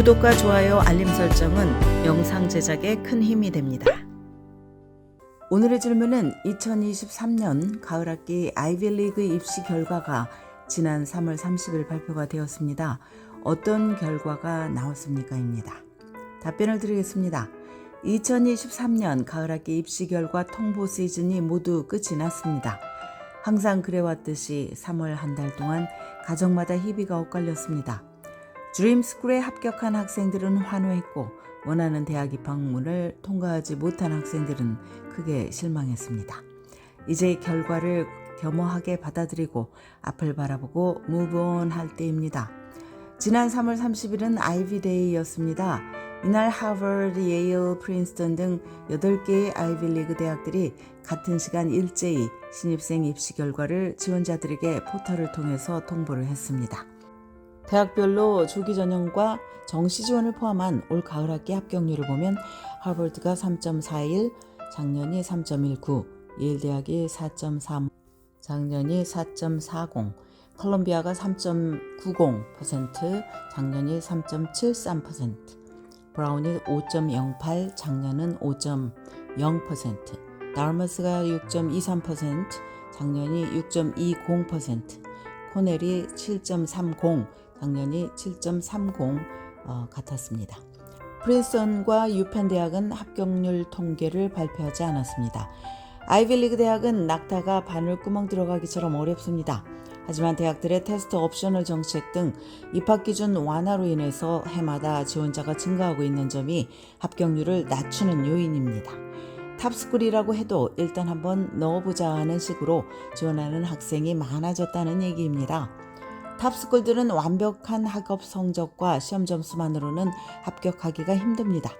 구독과 좋아요, 알림 설정은 영상 제작에 큰 힘이 됩니다. 오늘의 질문은 2023년 가을학기 아이빌리그 입시 결과가 지난 3월 30일 발표가 되었습니다. 어떤 결과가 나왔습니까?입니다. 답변을 드리겠습니다. 2023년 가을학기 입시 결과 통보 시즌이 모두 끝이 났습니다. 항상 그래왔듯이 3월 한 달 동안 가정마다 희비가 엇갈렸습니다. 드림스쿨에 합격한 학생들은 환호했고 원하는 대학 입학문을 통과하지 못한 학생들은 크게 실망했습니다. 이제 결과를 겸허하게 받아들이고 앞을 바라보고 무브온 할 때입니다. 지난 3월 30일은 아이비데이였습니다. 이날 하버드, 예일, 프린스턴 등 8개의 아이빌리그 대학들이 같은 시간 일제히 신입생 입시 결과를 지원자들에게 포털을 통해서 통보를 했습니다. 대학별로 조기 전형과 정시 지원을 포함한 올 가을 학기 합격률을 보면 하버드가 3.41, 작년이 3.19, 예일 대학이 4.3, 작년이 4.40, 컬럼비아가 3.90%, 작년이 3.73%, 브라운이 5.08, 작년은 5.0%, 다르머스가 6.23%, 작년이 6.20%, 코넬이 7.30, 작년이 7.30 어, 같았습니다. 프린스턴과 유펜 대학은 합격률 통계를 발표하지 않았습니다. 아이빌리그 대학은 낙타가 바늘구멍 들어가기처럼 어렵습니다. 하지만 대학들의 테스트 옵셔널 정책 등 입학 기준 완화로 인해서 해마다 지원자가 증가하고 있는 점이 합격률을 낮추는 요인입니다. 탑스쿨이라고 해도 일단 한번 넣어보자 하는 식으로 지원하는 학생이 많아졌다는 얘기입니다. 탑스쿨들은 완벽한 학업 성적과 시험 점수만으로는 합격하기가 힘듭니다.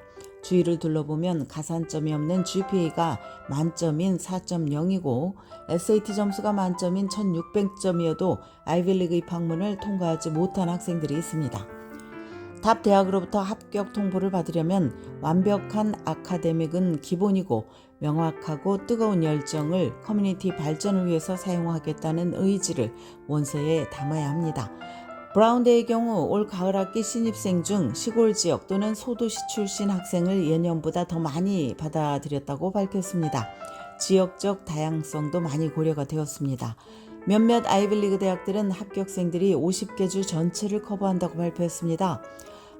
주위를 둘러보면 가산점이 없는 GPA가 만점인 4.0이고 SAT 점수가 만점인 1600점이어도 아이빌리그 입학문을 통과하지 못한 학생들이 있습니다. 탑 대학으로부터 합격 통보를 받으려면 완벽한 아카데믹은 기본이고 명확하고 뜨거운 열정을 커뮤니티 발전을 위해서 사용하겠다는 의지를 원서에 담아야 합니다. 브라운대의 경우 올 가을 학기 신입생 중 시골 지역 또는 소도시 출신 학생을 예년보다 더 많이 받아들였다고 밝혔습니다. 지역적 다양성도 많이 고려가 되었습니다. 몇몇 아이빌리그 대학들은 합격생들이 50개 주 전체를 커버한다고 발표했습니다.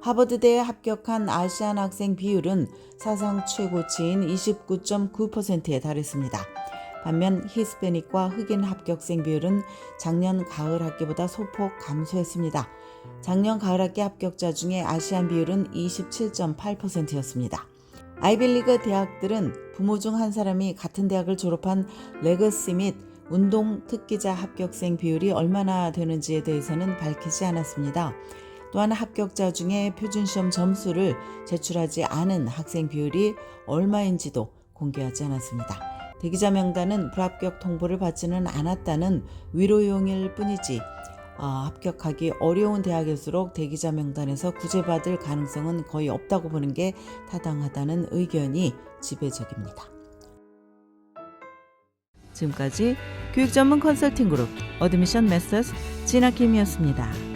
하버드대에 합격한 아시안 학생 비율은 사상 최고치인 29.9%에 달했습니다. 반면 히스패닉과 흑인 합격생 비율은 작년 가을 학기보다 소폭 감소했습니다. 작년 가을 학기 합격자 중에 아시안 비율은 27.8%였습니다. 아이빌리그 대학들은 부모 중 한 사람이 같은 대학을 졸업한 레거시 및 운동 특기자 합격생 비율이 얼마나 되는지에 대해서는 밝히지 않았습니다. 또한 합격자 중에 표준시험 점수를 제출하지 않은 학생 비율이 얼마인지도 공개하지 않았습니다. 대기자 명단은 불합격 통보를 받지는 않았다는 위로용일 뿐이지 어, 합격하기 어려운 대학일수록 대기자 명단에서 구제받을 가능성은 거의 없다고 보는 게 타당하다는 의견이 지배적입니다. 지금까지 교육 전문 컨설팅 그룹 어드미션 메서스 진아킴이었습니다.